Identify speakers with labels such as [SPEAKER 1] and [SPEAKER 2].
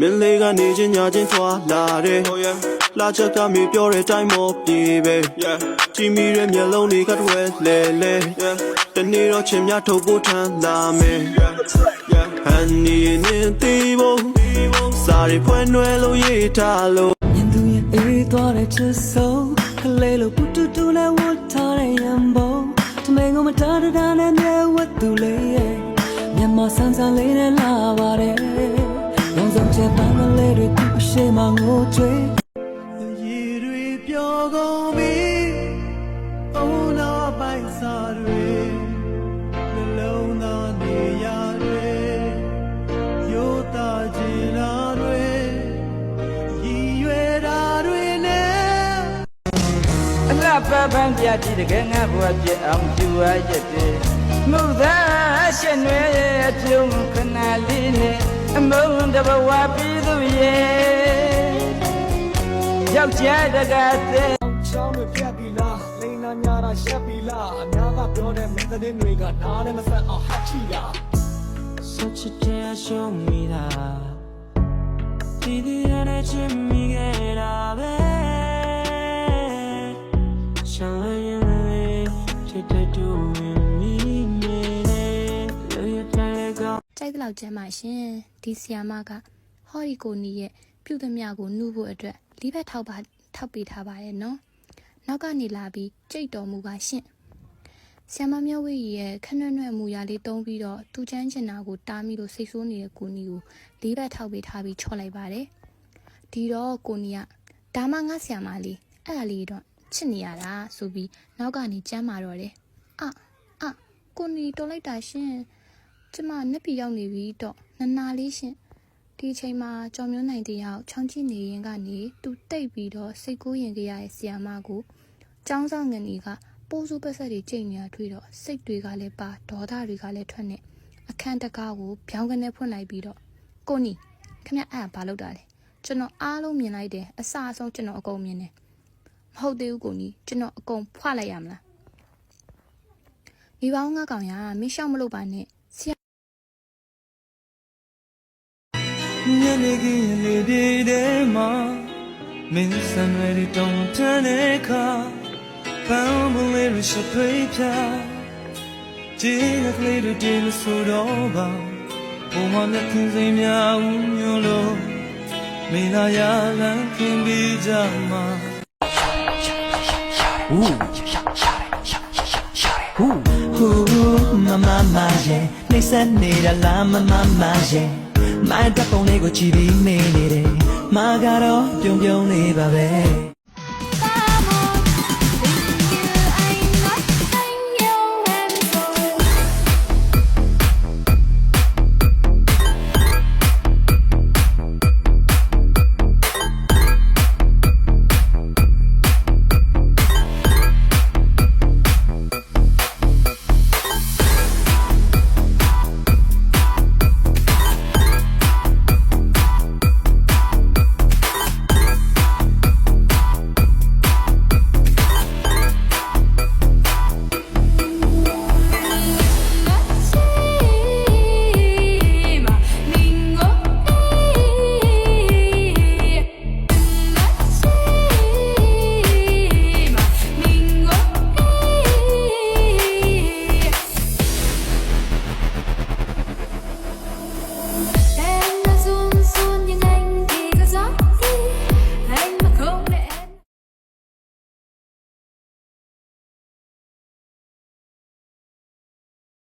[SPEAKER 1] မင်းလေးကနေချင်းညာချင်းသွားလာတယ် oh yeah လာချက်ကမြေပြောတဲ့တိုင်းမောပြေပဲ yeah ကြည်မီရဲ့မျက်လုံးတွေကတွဲလဲလဲ yeah တနေ့တော့ချင်းများထုတ်ဖို့ထမ်းလာမယ် yeah yeah ဟန်နီနေတီးဖို့စာရီဖွင့်ွယ်လို့ရေးထားလို့
[SPEAKER 2] မြင်သူရဲ့အေးသွားတဲ့ချစ်ဆုံးကလေးလိုပူတူတူနဲ့ဝတ်ထားတဲ့ရံပုံတမင်ကမတားတာနဲ့မြဲဝတ်သူလေးရဲ့မြန်မာဆန်းဆန်းလေးနဲ့လာပါတယ် ရုံးစုံချက်ပန်းကလေးတွေသူ့အရှိမငိုကြွေးရေတွေပျော်ကုန်ပြီအုံးတော်ပိုင်စားတွေနှလုံးသားနေရတွေရိုးသားချင်တာတွေရည်ရွယ်တာတွေနဲ့
[SPEAKER 3] အလှပပန်းပြကြည့်တကယ်ငါဘဝပြည့်အောင်ကျူရရက်တယ်မှုသာရှက်နွယ်အပြုံးခဏလေးနဲ့ အမုန်းတဘဝပြီးသူရဲ့ယောက်ျားတကားတဲ့
[SPEAKER 2] ချောင်းတွေဖြတ်ပြီလားလိန်နာညာတာရှက်ပြီလားအများကပြောတဲ့မင်းသတင်းတွေကနားနဲ့မဆက်အောင်ဟတ်ချီတာ
[SPEAKER 4] Such a day show me that Did it and it me get out Shine
[SPEAKER 5] ကြိုက်တဲ့လောက်ကျမ်းပါရှင်ဒီဆီယာမကဟော်ရီကိုနီရဲ့ပြုတ်သမျှကိုနှုတ်ဖို့အတွက်လီးဘက်ထောက်ပါထောက်ပေးထားပါတယ်နော်နောက်ကနေလာပြီးကြိတ်တော်မူပါရှင်ဆီယာမမျိုးဝေးကြီးရဲ့ခဏနွဲ့မူရလေးတုံးပြီးတော့သူချမ်းချင်တာကိုတားမိလို့စိတ်ဆိုးနေတဲ့ကိုနီကိုလီးဘက်ထောက်ပေးထားပြီးချော့လိုက်ပါတယ်ဒီတော့ကိုနီကဒါမှငါဆီယာမလေးအဲ့ဒါလေးတော့ချစ်နေရတာဆိုပြီးနောက်ကနေကြမ်းမာတော့တယ်အာအာကိုနီတော်လိုက်တာရှင် ကျမနှစ်ပြည်ရောက်နေပြီတော့နနာလေးရှင်ဒီအချိန်မှာကြော်မျိုးနိုင်တယောက်ချောင်းကြည့်နေရင်ကနေသူတိတ်ပြီးတော့စိတ်ကူးရင်ကြရရဲ့ဆီယာမကိုចောင်းဆောင်ငန်ကြီးကပိုးစိုးပတ်ဆက်တွေကြိတ်နေတာတွေ့တော့စိတ်တွေကလည်းပါဒေါသတွေကလည်းထွက်နေအခန်းတကားကိုပြောင်းကနေဖွင့်လိုက်ပြီးတော့ကိုနီခမအဲ့ဒါဘာလုပ်တာလဲကျွန်တော်အားလုံးမြင်လိုက်တယ်အစအဆုံးကျွန်တော်အကုန်မြင်တယ်မဟုတ်သေးဘူးကိုနီကျွန်တော်အကုန်ဖွာလိုက်ရမလားဒီပေါင်းငါကောင်ရမင်းရှောက်မလို့ပါနဲ့
[SPEAKER 2] ညနေခင်းလေဒီတဲမှာမင်းစံရည်တုံးထန်တဲ့ခါပန်းဘူးလေးရရှိသွေးဖြာဂျင်းကလေးတို့တင်းလို့ဆိုတော့ပါဘုံမမျက်ခင်းစိမ်များဦးညွလို့မင်းသာရလန်းခင်ပြီးကြမှာဟူမမမရဲ့နေစနေရလားမမမရဲ့ မိုင်းတပ်ပုံလေးကိုကြည့်ပြီးနေနေတယ်မာကတော့ပြုံးပြုံးနေပါပဲ